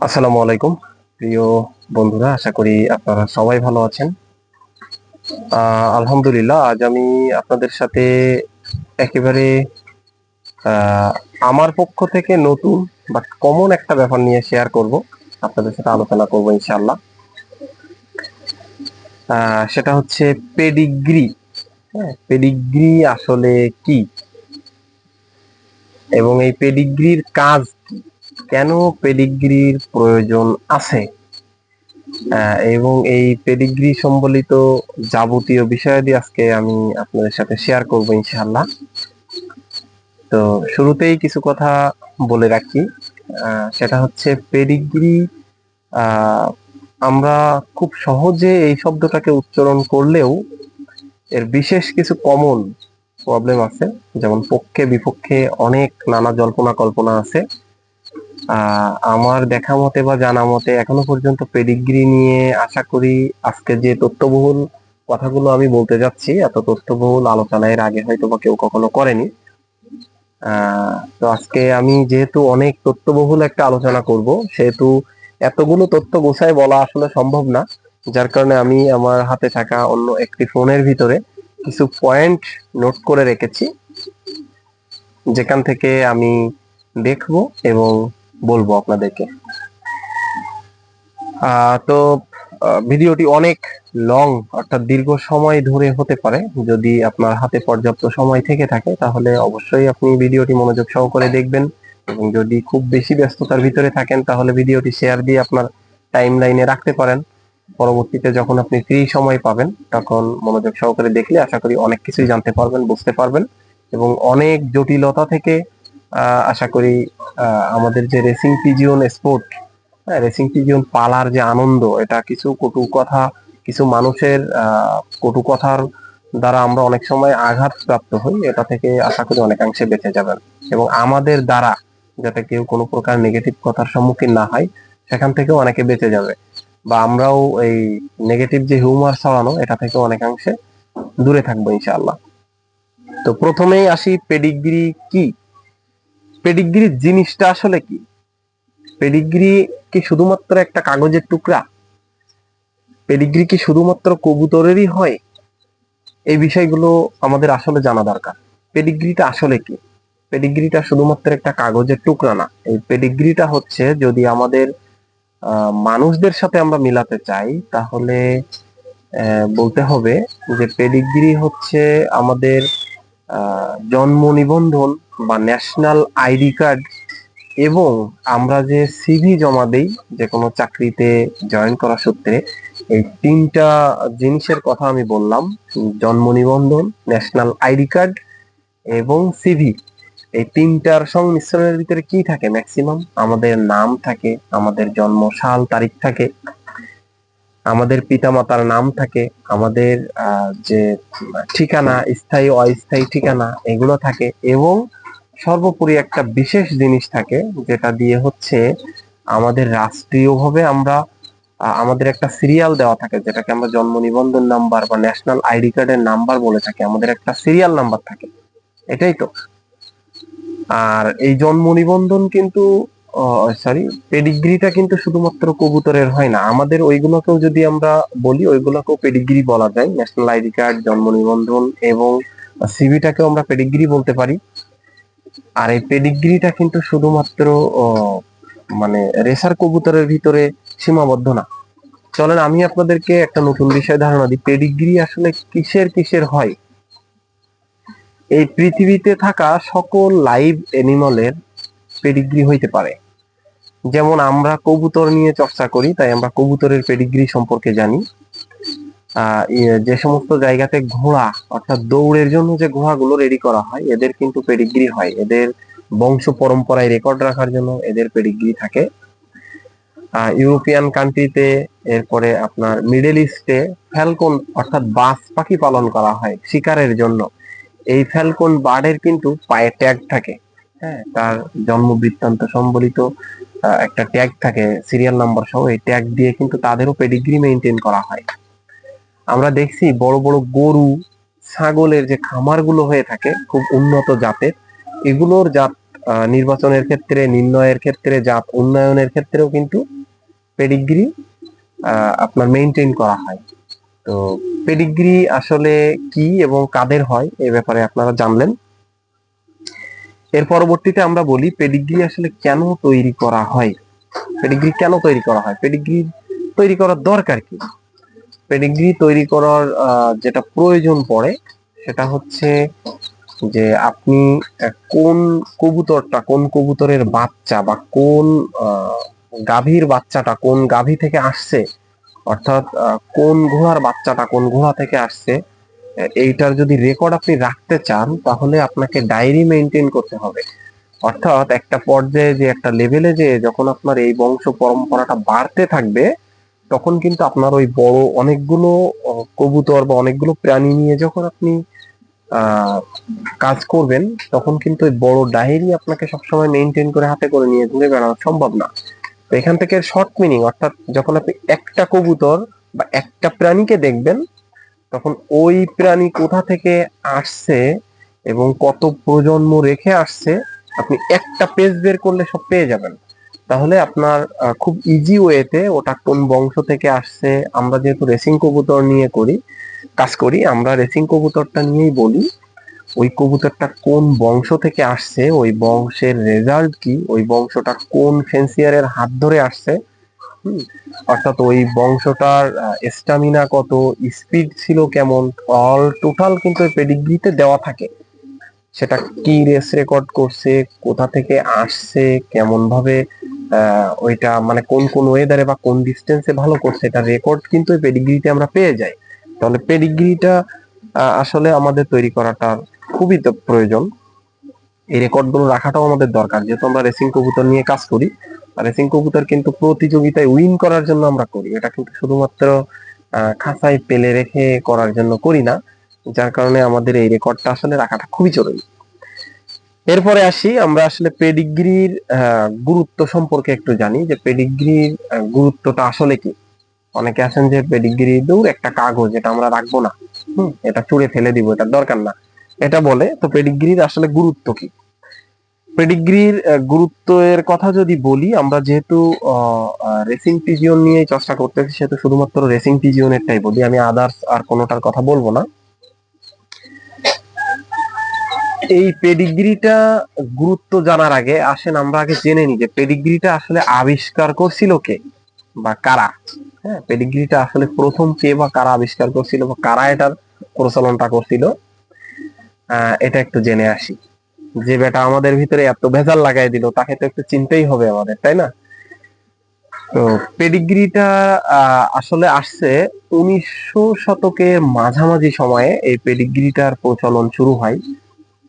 আসসালামু আলাইকুম। প্রিয় বন্ধুরা আশা করি আপনারা সবাই ভালো আছেন। আলহামদুলিল্লাহ আজ আমি আপনাদের সাথে একেবারে আমার পক্ষ থেকে নতুন বাট কমন একটা ব্যাপার নিয়ে শেয়ার করব। আপনাদের সাথে আলোচনা করব ইনশাআল্লাহ। আহ, সেটা হচ্ছে পেডিগ্রি হ্যাঁ পেডিগ্রি আসলে কি? এবং এই পেডিগ্রির কাজ কেন পেডিগ্রির প্রয়োজন আছে? এবং এই পেডিগ্রি সম্বলিত যাবতীয় বিষয়াদি আজকে আমি আপনাদের সাথে শেয়ার করব ইনশাআল্লাহ। তো শুরুতেই কিছু কথা বলে রাখি। সেটা হচ্ছে পেডিগ্রি আমরা খুব সহজে এই শব্দটাকে উচ্চারণ করলেও এর বিশেষ কিছু কমন প্রবলেম আছে। যেমন পক্ষে বিপক্ষে অনেক নানা জল্পনা কল্পনা আছে। আমার দেখা মতে বা জানা মতে এখনও পর্যন্ত পেডিগ্রি নিয়ে আশা করি আজকে যে তথ্যবহুল কথাগুলো আমি বলতে যাচ্ছি, এত তথ্যবহুল আলোচনা এর আগে হয়তো বা কেউ কখনো করেনি। তো আজকে আমি যেহেতু অনেক তথ্যবহুল একটা আলোচনা করব, সেহেতু এতগুলো তথ্য গোছায় বলা আসলে সম্ভব না। যার কারণে আমি আমার হাতে থাকা অন্য একটি ফোনের ভিতরে কিছু পয়েন্ট নোট করে রেখেছি, যেখান থেকে আমি দেখব এবং বলব আপনাদেরকে। তো ভিডিওটি অনেক লং অর্থাৎ দীর্ঘ সময় ধরে হতে পারে। যদি আপনার হাতে পর্যাপ্ত সময় থেকে থাকে, তাহলে অবশ্যই আপনি ভিডিওটি মনোযোগ সহকারে দেখবেন। এবং যদি খুব বেশি ব্যস্ততার ভিতরে থাকেন, তাহলে ভিডিওটি শেয়ার দিয়ে আপনার টাইম লাইনে রাখতে পারেন। পরবর্তীতে যখন আপনি ফ্রি সময় পাবেন, তখন মনোযোগ সহকারে দেখলে আশা করি অনেক কিছুই জানতে পারবেন, বুঝতে পারবেন। এবং অনেক জটিলতা থেকে আশা করি আমাদের যে racing pigeon sport racing pigeon পালার যে আনন্দ, এটা কিছু কটু কথা, কিছু মানুষের কটু কথার দ্বারা আমরা অনেক সময় আঘাত প্রাপ্ত হই, এটা থেকে আশা করি অনেকাংশে বেঁচে যাবেন। এবং আমাদের দ্বারা যাতে কেউ কোনো প্রকার নেগেটিভ কথার সম্মুখীন না হয়, সেখান থেকেও অনেকে বেঁচে যাবে। বা আমরাও এই নেগেটিভ যে হিউমার ছড়ানো, এটা থেকে অনেকাংশে দূরে থাকব ইনশাআল্লাহ। তো প্রথমেই আসি পেডিগ্রি কি? পেডিগ্রি জিনিসটা আসলে কি? পেডিগ্রি কি শুধুমাত্র একটা কাগজের টুকরা? পেডিগ্রি কি শুধুমাত্র কবুতরেরই হয়? এই বিষয়গুলো আমাদের আসলে জানা দরকার। পেডিগ্রিটা আসলে কি? পেডিগ্রিটা শুধুমাত্র একটা কাগজের টুকরা না। এই পেডিগ্রিটা হচ্ছে যদি আমাদের মানুষদের সাথে আমরা মিলাতে চাই, তাহলে বলতে হবে যে পেডিগ্রি হচ্ছে আমাদের জন্ম নিবন্ধন বা ন্যাশনাল আইডি কার্ড এবং আমরা যে সিভি জমা দেই, যে কোনো চাকরিতে জয়েন করা সূত্রে, এই তিনটা জিনিসের কথা আমি বললাম, জন্ম নিবন্ধন ন্যাশনাল আইডি কার্ড এবং সিভি এই তিনটার সংমিশ্রণের ভিতরে কি থাকে ম্যাক্সিমাম আমাদের নাম থাকে, আমাদের জন্ম সাল, তারিখ থাকে। আমাদের পিতামাতার নাম থাকে, আমাদের যে ঠিকানা, স্থায়ী, অস্থায়ী ঠিকানা, এগুলো থাকে এবং সর্বোপরি একটা বিশেষ জিনিস থাকে যেটা দিয়ে হচ্ছে আমাদের রাষ্ট্রীয়ভাবে আমরা আমাদের একটা সিরিয়াল দেওয়া থাকে যেটাকে আমরা জন্ম নিবন্ধন নাম্বার বা ন্যাশনাল আইডি কার্ডের নাম্বার বলে থাকি, আমাদের একটা সিরিয়াল নাম্বার থাকে, এটাই তো। আর এই জন্ম নিবন্ধন কিন্তু সরি পেডিগ্রিটা কিন্তু শুধুমাত্র কবুতরের হয় না। আমাদের ওইগুলোকেও যদি আমরা বলি, ওইগুলোকেও পেডিগ্রি বলা যায়। ন্যাশনাল আইডি কার্ড জন্ম নিবন্ধন এবং সিভিটাকেও আমরা পেডিগ্রি বলতে পারি। আর এই পেডিগ্রিটা কিন্তু শুধুমাত্র মানে রেসার কবুতরের ভিতরে সীমাবদ্ধ না। চলেন, আমি আপনাদেরকে একটা নতুন বিষয় ধারণা দিই। পেডিগ্রি আসলে কিসের কিসের হয়? এই পৃথিবীতে থাকা সকল লাইভ অ্যানিমালের পেডিগ্রি হইতে পারে। যেমন আমরা কবুতর নিয়ে চর্চা করি, তাই আমরা কবুতরের পেডিগ্রি সম্পর্কে জানি। যে সমস্ত জায়গাতে ঘোড়া, অর্থাৎ দৌড়ের জন্য যে ঘোড়াগুলো রেডি করা হয়, এদের কিন্তু পেডিগ্রি হয়। এদের বংশ পরম্পরায় রেকর্ড রাখার জন্য এদের পেডিগ্রি থাকে। ইউরোপিয়ান কান্ট্রিতে এরপরে আপনার মিডল ইস্টে ফ্যালকন, অর্থাৎ বাস পাখি পালন করা হয় শিকারের জন্য। এই ফ্যালকন বার্ডের কিন্তু পায়ে ট্যাগ থাকে। হ্যাঁ তার জন্ম বৃত্তান্ত সম্বলিত একটা ট্যাগ থাকে সিরিয়াল নাম্বার সহ, এই ট্যাগ দিয়ে কিন্তু তাদেরও পেডিগ্রি মেনটেন করা হয়। আমরা দেখছি বড় বড় গরু, ছাগলের যে খামারগুলো হয়ে থাকে, খুব উন্নত জাতের, এগুলোর জাত নির্বাচনের ক্ষেত্রে, নির্ণয়ের ক্ষেত্রে, জাত উন্নয়নের ক্ষেত্রেও কিন্তু পেডিগ্রি আপনার মেনটেন করা হয়। তো পেডিগ্রি আসলে কি এবং কাদের হয়, এ ব্যাপারে আপনারা জানলেন। এর পরবর্তীতে আমরা বলি পেডিগ্রি আসলে কেন তৈরি করা হয়? পেডিগ্রি কেন তৈরি করা হয়? পেডিগ্রি তৈরি করার দরকার কি? পেডিগ্রি তৈরি করার যেটা প্রয়োজন পড়ে সেটা হচ্ছে যে আপনি কোন কবুতরটা, কোন কবুতরের বাচ্চা বা কোন গাভীর বাচ্চাটা কোন গাভী থেকে আসছে? অর্থাৎ কোন ঘোড়ার বাচ্চাটা কোন ঘোড়া থেকে আসছে? এইটার যদি রেকর্ড আপনি রাখতে চান, তাহলে আপনাকে ডায়েরি মেনটেন করতে হবে। অর্থাৎ একটা পর্যায়ে যে একটা লেভেলে যে যখন আপনার এই বংশ পরম্পরাটা বাড়তে থাকবে, তখন কিন্তু আপনার ওই বড় অনেকগুলো কবুতর বা অনেকগুলো প্রাণী নিয়ে যখন আপনি কাজ করবেন, তখন কিন্তু ওই বড় ডায়েরি আপনাকে সবসময় মেনটেন করে হাতে করে নিয়ে ঘুরে বেড়ানো সম্ভব না। তো এখান থেকে শর্ট মিনিং অর্থাৎ যখন আপনি একটা কবুতর বা একটা প্রাণীকে দেখবেন তখন ওই প্রাণী কোথা থেকে আসছে এবং কত প্রজন্ম রেখে আসছে, আপনি একটা পেজ বের করলে সব পেয়ে যাবেন। তাহলে আপনার খুব ইজি ওয়েতে ওটা কোন বংশ থেকে আসছে, আমরা যেহেতু রেসিং কবুতর নিয়ে করি, কাজ করি, আমরা রেসিং কবুতরটা নিয়েই বলি, ওই কবুতরটা কোন বংশ থেকে আসছে, ওই বংশের রেজাল্ট কি, ওই বংশটা কোন ফেন্সিয়ারের হাত ধরে আসছে অর্থাৎ ওই বংশটার স্টামিনা কত স্পিড ছিল কেমন অল টোটাল কিন্তু পেডিগ্রিতে দেওয়া থাকে। সেটা কি রেস রেকর্ড করছে, কোথা থেকে আসছে কেমন ভাবে ওইটা মানে কোন কোন ওয়েদারে বা কোন ডিস্টেন্সে ভালো করছে, এটা রেকর্ড কিন্তু ওই পেডিগ্রিতে আমরা পেয়ে যাই। তাহলে পেডিগ্রিটা আসলে আমাদের তৈরি করাটা খুবই প্রয়োজন। এই রেকর্ডগুলো রাখাটাও আমাদের দরকার, যেহেতু আমরা রেসিং কবুতর নিয়ে কাজ করি। রেসিং কবুতর কিন্তু প্রতিযোগিতায় উইন করার জন্য আমরা করি। এটা কিন্তু শুধুমাত্র খাঁচায় পেলে রেখে করার জন্য করি না। যার কারণে আমাদের এই রেকর্ডটা আসলে রাখাটা খুবই জরুরি। এরপরে আসি, আমরা আসলে পেডিগ্রির গুরুত্ব সম্পর্কে একটু জানি যে পেডিগ্রির গুরুত্বটা আসলে কি? অনেকে আছেন যে পেডিগ্রি দূর একটা কাগজ, এটা আমরা রাখব না। হুম, এটা চুড়ে ফেলে দিব এটা দরকার না। এটা বলে, তো পেডিগ্রির আসলে গুরুত্ব কি? পেডিগ্রির গুরুত্বের কথা যদি বলি, আমরা যেহেতু রেসিং পিজিয়ন নিয়ে চর্চা করতেছি, সেহেতু শুধুমাত্র রেসিং পিজিয়নেরটাই বলি। আমি আদার্স আর কোনোটার কথা বলব না। এই পেডিগ্রিটা গুরুত্ব জানার আগে আসেন, আমরা আগে জেনে নিই যে পেডিগ্রিটা আসলে আবিষ্কার করছিল কে বা কারা। হ্যাঁ পেডিগ্রিটা আসলে প্রথম কে বা কারা আবিষ্কার করছিল বা কারা এটার প্রচলনটা করছিল। এটা একটু জেনে আসি। যে বেটা আমাদের ভিতরে এত ভেজাল লাগাই দিল, তাকে তো একটু চিনতেই হবে আমাদের, তাই না? তো পেডিগ্রিটা আসলে আসছে উনিশশো শতকের মাঝামাঝি সময়ে এই পেডিগ্রিটার প্রচলন শুরু হয়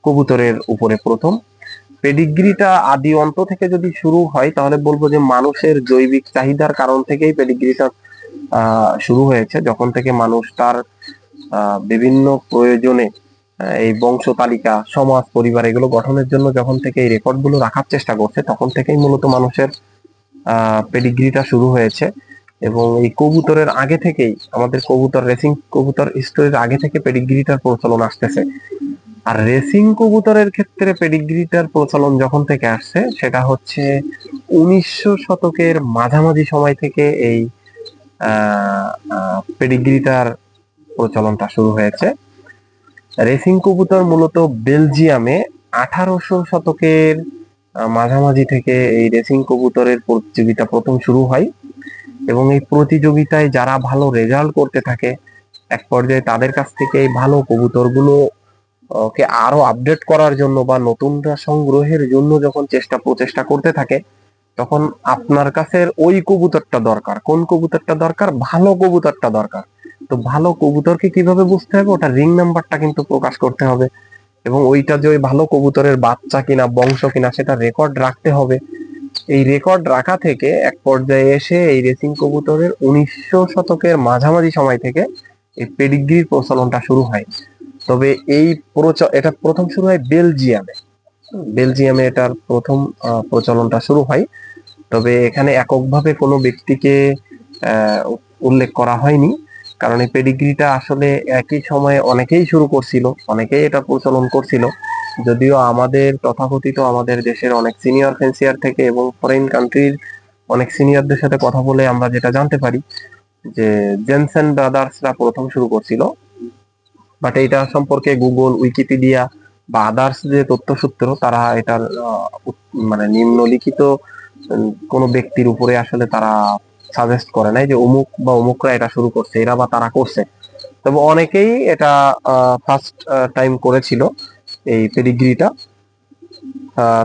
কবুতরের উপরে প্রথম। পেডিগ্রিটা আদি অন্ত থেকে যদি শুরু হয়, তাহলে বলব যে মানুষের জৈবিক চাহিদার কারণ থেকেই পেডিগ্রিটা শুরু হয়েছে। যখন থেকে মানুষ তার বিভিন্ন প্রয়োজনে এই বংশ তালিকা, সমাজ, পরিবার এগুলো গঠনের জন্য যখন থেকে এই রেকর্ডগুলো রাখার চেষ্টা করছে, তখন থেকেই মূলত মানুষের পেডিগ্রিটা শুরু হয়েছে। এবং এই কবুতরের আগে থেকেই, আমাদের কবুতর রেসিং কবুতর স্টোরির আগে থেকে পেডিগ্রিটার প্রচলন আসতেছে। আর রেসিং কবুতরের ক্ষেত্রে পেডিগ্রিটার প্রচলন যখন থেকে আসছে, সেটা হচ্ছে উনিশশো শতকের মাঝামাঝি সময় থেকে এই পেডিগ্রিটার প্রচলনটা শুরু হয়েছে। রেসিং কবুতর মূলত বেলজিয়ামে আঠারোশো শতকের মাঝামাঝি থেকে এই রেসিং কবুতরের প্রতিযোগিতা প্রথম শুরু হয়। এবং এই প্রতিযোগিতায় যারা ভালো রেজাল্ট করতে থাকে, এক পর্যায়ে তাদের কাছ থেকে এই ভালো কবুতরগুলো কে আরও আপডেট করার জন্য বা নতুনটা সংগ্রহের জন্য যখন চেষ্টা, প্রচেষ্টা করতে থাকে, তখন আপনার কাছে ওই কবুতরটা দরকার। কোন কবুতরটা দরকার? ভালো কবুতরটা দরকার। তো ভালো কবুতরকে কীভাবে বুঝতে হবে? ওটা রিং নাম্বারটা কিন্তু প্রকাশ করতে হবে। এবং ওইটা যে ওই ভালো কবুতরের বাচ্চা কিনা, বংশ কিনা, সেটা রেকর্ড রাখতে হবে। এই রেকর্ড রাখা থেকে এক পর্যায়ে এসে এই রেসিং কবুতরের উনিশশো শতকের মাঝামাঝি সময় থেকে এই পেডিগ্রির প্রচলনটা শুরু হয়। তবে এই এটা প্রথম শুরু হয় বেলজিয়ামে। বেলজিয়ামে এটার প্রথম প্রচলনটা শুরু হয়। তবে এখানে এককভাবে কোনো ব্যক্তিকে উল্লেখ করা হয়নি। কারণ এই পেডিগ্রিটা আসলে একই সময়ে অনেকেই শুরু করছিল, অনেকেই এটা প্রচলন করছিল। যদিও আমাদের তথাকথিত আমাদের দেশের অনেক সিনিয়র ফেন্সিয়ার থেকে এবং ফরেন কান্ট্রির অনেক সিনিয়রদের সাথে কথা বলে আমরা যেটা জানতে পারি, যে জেনসেন ব্রাদার্সরা প্রথম শুরু করছিল। বাট এটা সম্পর্কে গুগল উইকিপিডিয়া বা আদার্স যে তথ্যসূত্র, তারা এটার মানে নিম্নলিখিত কোনো ব্যক্তির উপরে আসলে তারা সাজেস্ট করে নাই যে অমুক বা অমুকরা এটা শুরু করছে, এরা বা তারা করছে। তবে অনেকেই এটা ফার্স্ট টাইম করেছিল এই পেডিগ্রিটা।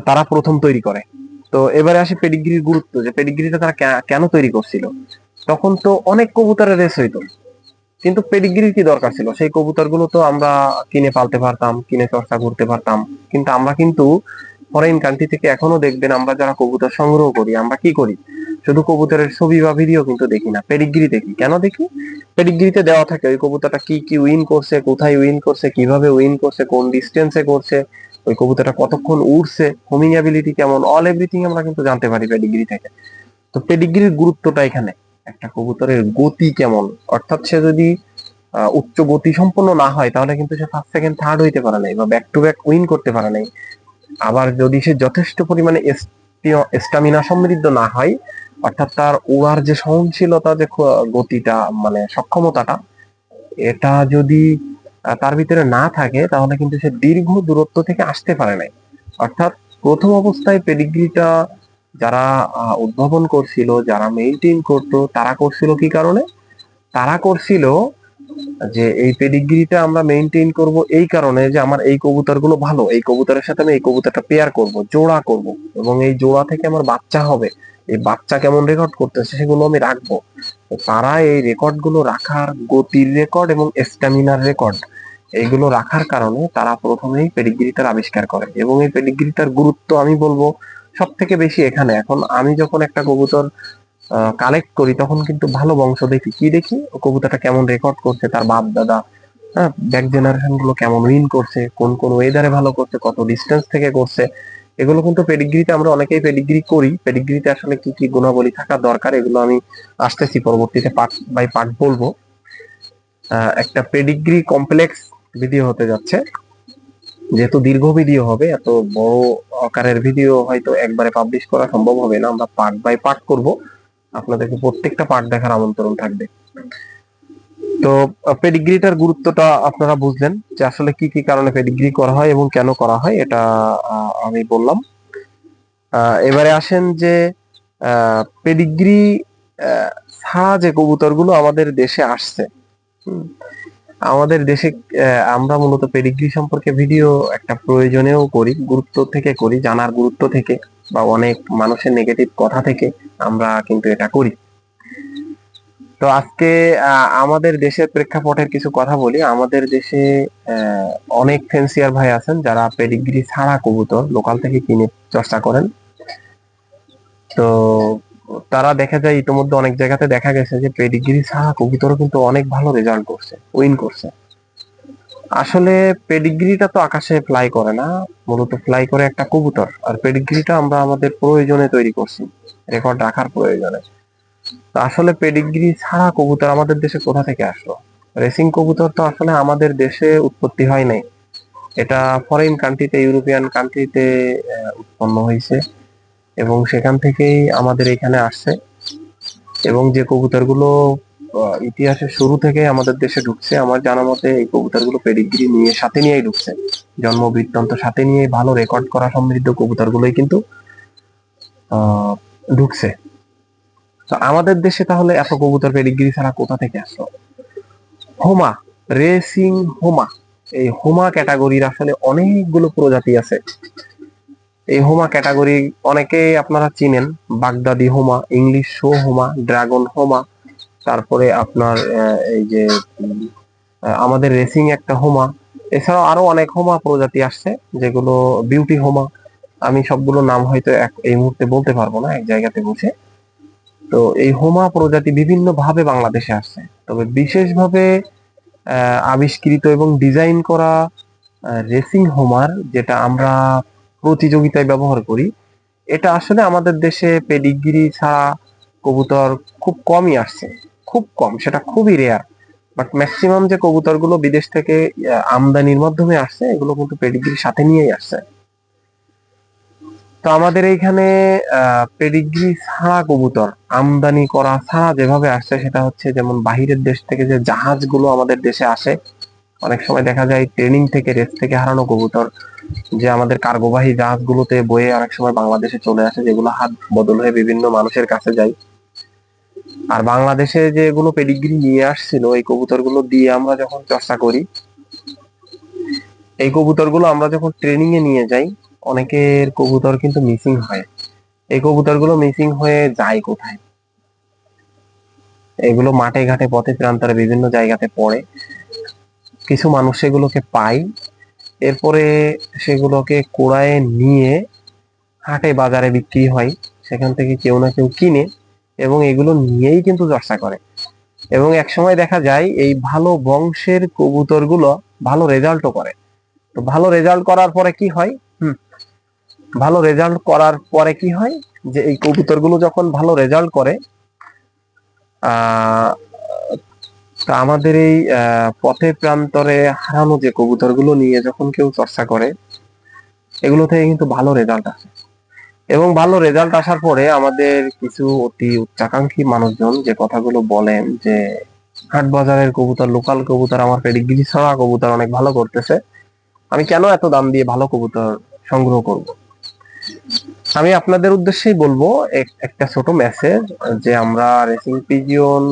তারা প্রথম তৈরি করে। তো এবারে আসি পেডিগ্রির গুরুত্ব যে পেডিগ্রিটা তারা কেন তৈরি করছিল? তখন তো অনেক কবুতরের রেস হইতো। কিন্তু পেডিগ্রির কি দরকার ছিল? সেই কবুতরগুলো তো আমরা কিনে পালতে পারতাম, কিনে চর্চা করতে পারতাম। কিন্তু আমরা কিন্তু ফরেন কান্ট্রি থেকে এখনও দেখবেন আমরা যারা কবুতর সংগ্রহ করি, আমরা কি করি? শুধু কবুতরের ছবি বা ভিডিও কিন্তু দেখি না পেডিগ্রি দেখি। কেন দেখি? পেডিগ্রিতে দেওয়া থাকে ওই কবুতরটা কি কি উইন করছে, কোথায় উইন করছে, কীভাবে উইন করছে, কোন ডিস্টেন্সে করছে, ওই কবুতরটা কতক্ষণ উড়ছে হোমিং অ্যাবিলিটি কেমন অল এভরিথিং আমরা কিন্তু জানতে পারি পেডিগ্রি থেকে। তো পেডিগ্রির গুরুত্বটা এখানে, একটা কবুতরের গতি কেমন, অর্থাৎ সে যদি উচ্চ গতি সম্পন্ন না হয়, তাহলে কিন্তু সে ফার্স্ট সেকেন্ড থার্ড হইতে পারে নাই বা ব্যাক টু ব্যাক উইন করতে পারে নাই। আবার যদি সে যথেষ্ট পরিমাণে স্টামিনা সমৃদ্ধ না হয় অর্থাৎ তার উড়ার যে সহনশীলতা, যে গতিটা মানে সক্ষমতাটা, এটা যদি তার ভিতরে না থাকে, তাহলে কিন্তু সে দীর্ঘ দূরত্ব থেকে আসতে পারে নাই। অর্থাৎ প্রথম অবস্থায় পেডিগ্রিটা যারা উদ্ভাবন করছিল, যারা মেইনটেইন করতো, তারা করছিল কি কারণে? তারা করছিল যে এই পেডিগ্রিটা আমরা মেইনটেইন করব এই কারণে যে আমার এই কবুতরগুলো ভালো, এই কবুতরের সাথে আমি এই কবুতরটা পেয়ার করব, জোড়া করব এবং এই জোড়া থেকে আমার বাচ্চা হবে। এই বাচ্চা কেমন রেকর্ড করতেছে সেগুলো আমি রাখব। তারা এই রেকর্ডগুলো রাখার গতির রেকর্ড এবং স্ট্যামিনার রেকর্ড এইগুলো রাখার কারণে তারা প্রথমেই পেডিগ্রিটার আবিষ্কার করে এবং এই পেডিগ্রিটার গুরুত্ব আমি বলব সব থেকে বেশি এখানে। এখন আমি যখন একটা কবুতর কালেক্ট করি তখন কিন্তু ভালো বংশ দেখি। কি দেখি? কবুতরটা কেমন রেকর্ড করছে, তার বাপ দাদা হ্যাঁ ব্যাক জেনারেশনগুলো কেমন উইন করছে, কোন কোন ওয়েদারে ভালো করছে, কত ডিস্টেন্স থেকে করছে। এগুলো কিন্তু পেডিগ্রিতে আমরা অনেকেই পেডিগ্রি করি। পেডিগ্রিতে আসলে কি কি গুণাবলী থাকা দরকার এগুলো আমি আসতেছি পরবর্তীতে পার্ট বাই পার্ট বলব। একটা পেডিগ্রি কমপ্লেক্স ভিডিও হতে যাচ্ছে। যেহেতু দীর্ঘ ভিডিও হবে, এত বড় আকারের ভিডিও হয়তো একবারে পাবলিশ করা সম্ভব হবে না। আমরা পার্ট বাই পার্ট করব। আপনাদেরকে প্রত্যেকটা পার্ট দেখার আমন্ত্রণ থাকবে। তো, পেডিগ্রিটার গুরুত্বটা আপনারা বুঝলেন যে আসলে কি কি কারণে পেডিগ্রি করা হয় এবং কেন করা হয়, এটা আমি বললাম। এবারে আসেন যে পেডিগ্রি ছাড়া যে কবুতরগুলো আমাদের দেশে আসছে আমাদের দেশে আমরা মূলত পেডিগ্রি সম্পর্কে ভিডিও একটা প্রয়োজনেও করি, গুরুত্ব থেকে করি, জানার গুরুত্ব থেকে বা অনেক মানুষের নেগেটিভ কথা থেকে আমরা কিন্তু এটা করি। তো আজকে আমাদের দেশের প্রেক্ষাপটের কিছু কথা বলি। আমাদের দেশে অনেক ফেন্সিয়ার ভাই আছেন যারা পেডিগ্রি ছাড়া কবুতর লোকাল থেকে কিনে চর্চা করেন। তো তারা দেখা যায় ইতিমধ্যে অনেক জায়গাতে দেখা গেছে যে পেডিগ্রি ছাড়া কবুতরও কিন্তু অনেক ভালো রেজাল্ট করছে উইন করছে। আসলে পেডিগ্রিটা তো আকাশে ফ্লাই করে না, মূলত ফ্লাই করে একটা কবুতর। আর পেডিগ্রিটা আমরা আমাদের প্রয়োজনে তৈরি করছি রেকর্ড রাখার প্রয়োজনে। আসলে পেডিগ্রি ছাড়া কবুতর আমাদের দেশে কোথা থেকে আসলো? রেসিং কবুতর তো আসলে আমাদের দেশে উৎপত্তি হয় নাই। এটা ফরেন কান্ট্রিতে ইউরোপিয়ান কান্ট্রিতে উৎপন্ন হয়েছে এবং সেখান থেকেই আমাদের এখানে আসছে এবং যে কবুতরগুলো ইতিহাসের শুরু থেকে আমাদের দেশে ঢুকছে, আমার জানা মতে এই কবুতরগুলো পেডিগ্রি নিয়ে, সাথে নিয়েই ঢুকছে। জন্ম বৃত্তান্ত সাথে নিয়ে ভালো রেকর্ড করা সমৃদ্ধ কবুতরগুলোই কিন্তু ঢুকছে। তো আমাদের দেশে তাহলে এত কবুতর পেডিগ্রি ছাড়া কোথা থেকে আসলো? হোমা, রেসিং হোমা। এই হোমা ক্যাটাগরির আসলে অনেকগুলো প্রজাতি আছে। এই হোমা ক্যাটাগরি অনেকেই আপনারা চিনেন, বাগদাদি হোমা, ইংলিশ শো হোমা, ড্রাগন হোমা, তারপরে আপনার এই যে আমাদের রেসিং একটা হোমা। এছাড়াও আরও অনেক হোমা প্রজাতি আসছে, যেগুলো বিউটি হোমা। আমি সবগুলো নাম হয়তো এক- এই মুহূর্তে বলতে পারব না, এক জায়গাতে বসে। তো এই হোমা প্রজাতি বিভিন্ন ভাবে বাংলাদেশে আসছে। তবে বিশেষভাবে আবিষ্কৃত এবং ডিজাইন করা রেসিং হোমার যেটা আমরা প্রতিযোগিতায় ব্যবহার করি, এটা আসলে আমাদের দেশে পেডিগ্রি ছাড়া কবুতর খুব কমই আসছে। খুব কম, সেটা খুবই রেয়ার বাট ম্যাক্সিমাম যে কবুতরগুলো বিদেশ থেকে আমদানির মাধ্যমে আসছে, এগুলো কিন্তু পেডিগ্রির সাথে নিয়েই আসছে। তো আমাদের এইখানে পেডিগ্রি ছাড়া কবুতর, আমদানি করা ছাড়া যেভাবে আসছে সেটা হচ্ছে যেমন বাহিরের দেশ থেকে যে জাহাজগুলো আমাদের দেশে আসে, অনেক সময় দেখা যায় ট্রেনিং থেকে, রেস থেকে হারানো কবুতর যে আমাদের কার্গোবাহী জাহাজগুলোতে বয়ে অনেক সময় বাংলাদেশে চলে আসে, যেগুলো হাত বদল হয়ে বিভিন্ন মানুষের কাছে যায়। আর বাংলাদেশে যেগুলো পেডিগ্রি নিয়ে আসছিল, এই কবুতরগুলো দিয়ে আমরা যখন চর্চা করি, এই কবুতরগুলো আমরা যখন ট্রেনিং এ নিয়ে যাই অনেকের কবুতর কিন্তু মিসিং হয়। এই কবুতরগুলো মিসিং হয়ে যায় কোথায়? এগুলো মাঠে ঘাটে, পথে প্রান্তরে বিভিন্ন জায়গাতে পড়ে। কিছু মানুষ সেগুলোকে পায়। এরপরে সেগুলোকে কোড়ায় নিয়ে হাটে বাজারে বিক্রি হয়। সেখান থেকে কেউ না কেউ কিনে এবং এগুলো নিয়েই কিন্তু চর্চা করে। এবং এক সময় দেখা যায় এই ভালো বংশের কবুতরগুলো ভালো রেজাল্টও করে। তো ভালো রেজাল্ট করার পরে কি হয়? হুম ভালো রেজাল্ট করার পরে কি হয়? যে এই কবুতরগুলো যখন ভালো রেজাল্ট করে তা আমাদের এই পথে প্রান্তরে হারানো যে কবুতরগুলো নিয়ে যখন কেউ চর্চা করে, এগুলো থেকে কিন্তু ভালো রেজাল্ট আসে। এবং ভালো রেজাল্ট আসার পরে আমাদের কিছু অতি উচ্চাকাঙ্ক্ষী মানুষজন যে কথাগুলো বলেন যে, হাট বাজারের কবুতর, লোকাল কবুতর, আমার পেডিগ্রি ছাড়া কবুতর অনেক ভালো করতেছে, আমি কেন এত দাম দিয়ে ভালো কবুতর সংগ্রহ করব? আমি আপনাদের উদ্দেশ্যেই বলব একটা ছোট মেসেজ যে আমরা রেসিং পিজিয়ন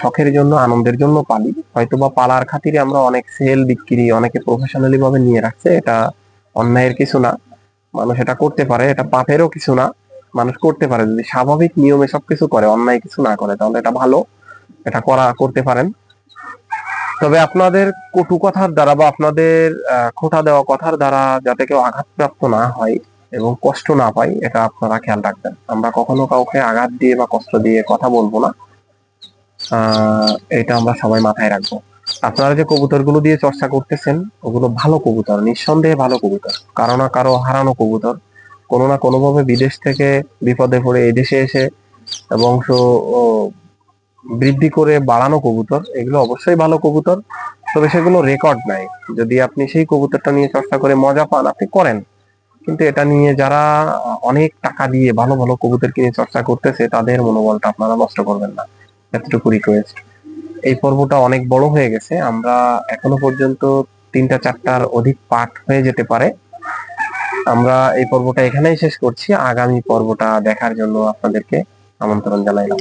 শখের জন্য, আনন্দের জন্য পালি। হয়তো বা পালার খাতিরে আমরা অনেক সেল বিক্রি অনেকে প্রফেশনালি ভাবে নিয়ে রাখছে, এটা অন্যায়ের কিছু না। মানুষ এটা করতে পারে, এটা পাপেরও কিছু না। মানুষ করতে পারে, যদি স্বাভাবিক নিয়মে সবকিছু করে, অন্যায় কিছু না করে, তাহলে এটা ভালো। এটা করা, করতে পারেন। তবে আপনাদের কটু কথার দ্বারা বা আপনাদের খোঁটা দেওয়া কথার দ্বারা যাতে কেউ আঘাতপ্রাপ্ত না হয় এবং কষ্ট না পায়, এটা আপনারা খেয়াল রাখবেন। আমরা কখনো কাউকে আঘাত দিয়ে বা কষ্ট দিয়ে কথা বলব না। এটা আমরা সবাই মাথায় রাখব। আপনারা যে কবুতরগুলো দিয়ে চর্চা করতেছেন, ওগুলো ভালো কবুতর, নিঃসন্দেহে ভালো কবুতর। কারও না কারও হারানো কবুতর। কোনো না কোনোভাবে বিদেশ থেকে বিপদে পড়ে এদেশে এসে বংশ বৃদ্ধি করে বাড়ানো কবুতর, এগুলো অবশ্যই ভালো কবুতর, তবে সেগুলো রেকর্ড নাই। যদি আপনি সেই কবুতরটা নিয়ে চর্চা করে মজা পান, আপনি করেন। কিন্তু এটা নিয়ে যারা অনেক টাকা দিয়ে ভালো ভালো কবুতর কিনে চর্চা করতেছে, তাদের মনোবলটা আপনারা নষ্ট করবেন না। এতটুকু রিকোয়েস্ট এই পর্বটা অনেক বড় হয়ে গেছে। আমরা এখনও পর্যন্ত তিনটা, চারটার অধিক পাঠ হয়ে যেতে পারে। আমরা এই পর্বটা এখানেই শেষ করছি। আগামী পর্বটা দেখার জন্য আপনাদেরকে আমন্ত্রণ জানাইলাম।